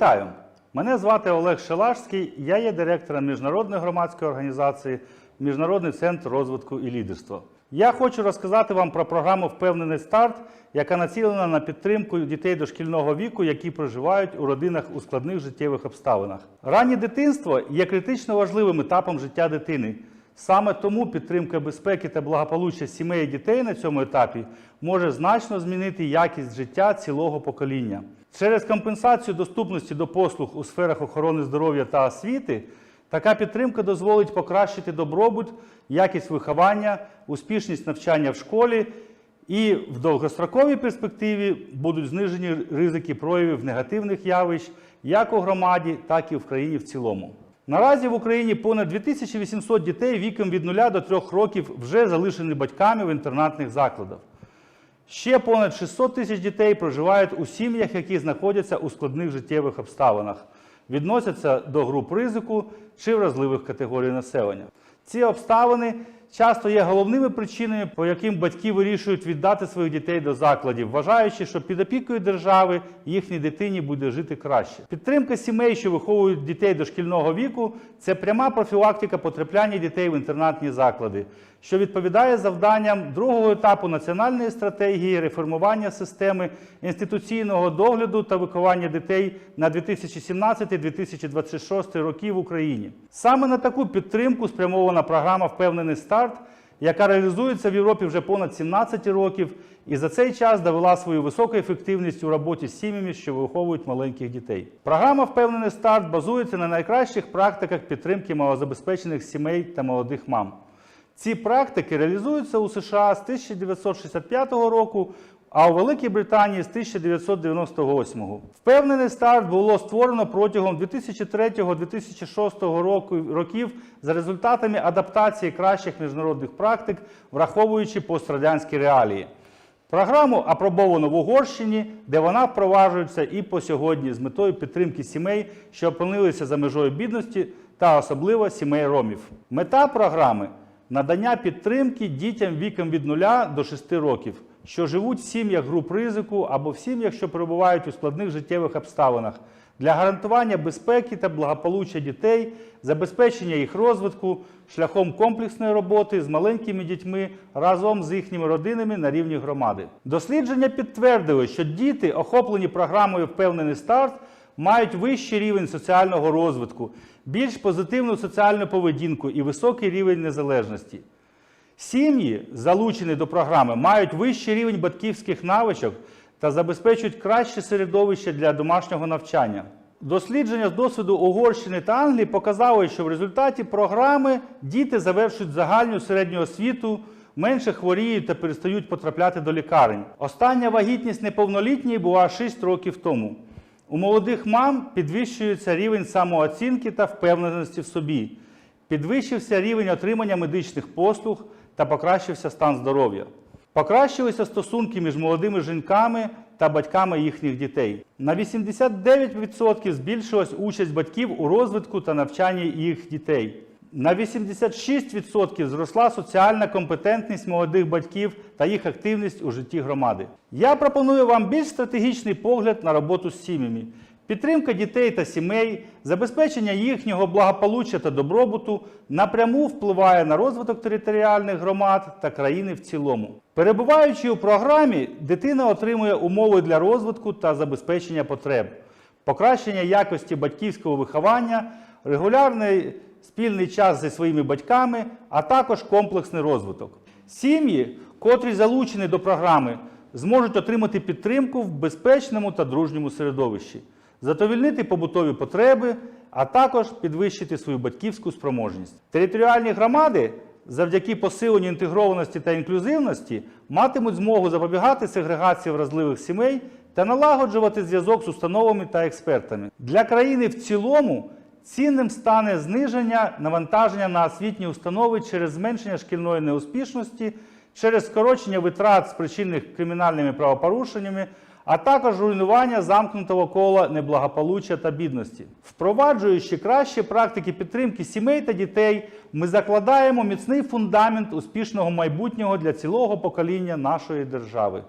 Вітаю! Мене звати Олег Шелашський, я є директором міжнародної громадської організації Міжнародний центр розвитку і лідерства. Я хочу розказати вам про програму Впевнений старт, яка націлена на підтримку дітей дошкільного віку, які проживають у родинах у складних життєвих обставинах. Раннє дитинство є критично важливим етапом життя дитини. Саме тому підтримка безпеки та благополуччя сімей і дітей на цьому етапі може значно змінити якість життя цілого покоління. Через компенсацію доступності до послуг у сферах охорони здоров'я та освіти така підтримка дозволить покращити добробут, якість виховання, успішність навчання в школі і в довгостроковій перспективі будуть знижені ризики проявів негативних явищ як у громаді, так і в країні в цілому. Наразі в Україні понад 2800 дітей віком від 0 до 3 років вже залишені батьками в інтернатних закладах. Ще понад 600 тисяч дітей проживають у сім'ях, які знаходяться у складних життєвих обставинах, відносяться до груп ризику чи вразливих категорій населення. Ці обставини часто є головними причинами, по яким батьки вирішують віддати своїх дітей до закладів, вважаючи, що під опікою держави їхній дитині буде жити краще. Підтримка сімей, що виховують дітей дошкільного віку, це пряма профілактика потрапляння дітей в інтернатні заклади, що відповідає завданням другого етапу національної стратегії реформування системи інституційного догляду та виховання дітей на 2017-2026 роки в Україні. Саме на таку підтримку спрямована програма Впевнений старт, яка реалізується в Європі вже понад 17 років, і за цей час довела свою високу ефективність у роботі з сім'ями, що виховують маленьких дітей. Програма Впевнений старт базується на найкращих практиках підтримки малозабезпечених сімей та молодих мам. Ці практики реалізуються у США з 1965 року, а у Великій Британії з 1998. Впевнений старт було створено протягом 2003-2006 року років за результатами адаптації кращих міжнародних практик, враховуючи пострадянські реалії. Програму апробовано в Угорщині, де вона впроваджується і по сьогодні з метою підтримки сімей, що опинилися за межою бідності, та особливо сімей ромів. Мета програми надання підтримки дітям віком від 0 до 6 років, що живуть в сім'ях груп ризику або в сім'ях, що перебувають у складних життєвих обставинах, для гарантування безпеки та благополуччя дітей, забезпечення їх розвитку шляхом комплексної роботи з маленькими дітьми разом з їхніми родинами на рівні громади. Дослідження підтвердили, що діти, охоплені програмою Впевнений старт, мають вищий рівень соціального розвитку, більш позитивну соціальну поведінку і високий рівень незалежності. Сім'ї, залучені до програми, мають вищий рівень батьківських навичок та забезпечують краще середовище для домашнього навчання. Дослідження з досвіду Угорщини та Англії показали, що в результаті програми діти завершують загальну середню освіту, менше хворіють та перестають потрапляти до лікарень. Остання вагітність неповнолітньої була 6 років тому. У молодих мам підвищується рівень самооцінки та впевненості в собі, підвищився рівень отримання медичних послуг та покращився стан здоров'я. Покращилися стосунки між молодими жінками та батьками їхніх дітей. На 89% збільшилась участь батьків у розвитку та навчанні їх дітей. На 86% зросла соціальна компетентність молодих батьків та їх активність у житті громади. Я пропоную вам більш стратегічний погляд на роботу з сім'ями. Підтримка дітей та сімей, забезпечення їхнього благополуччя та добробуту напряму впливає на розвиток територіальних громад та країни в цілому. Перебуваючи у програмі, дитина отримує умови для розвитку та забезпечення потреб, покращення якості батьківського виховання, регулярний спільний час зі своїми батьками, а також комплексний розвиток. Сім'ї, котрі залучені до програми, зможуть отримати підтримку в безпечному та дружньому середовищі, задовільнити побутові потреби, а також підвищити свою батьківську спроможність. Територіальні громади завдяки посиленню інтегрованості та інклюзивності матимуть змогу запобігати сегрегації вразливих сімей та налагоджувати зв'язок з установами та експертами. Для країни в цілому цінним стане зниження навантаження на освітні установи через зменшення шкільної неуспішності, через скорочення витрат, спричинених кримінальними правопорушеннями, а також руйнування замкнутого кола неблагополуччя та бідності. Впроваджуючи кращі практики підтримки сімей та дітей, ми закладаємо міцний фундамент успішного майбутнього для цілого покоління нашої держави.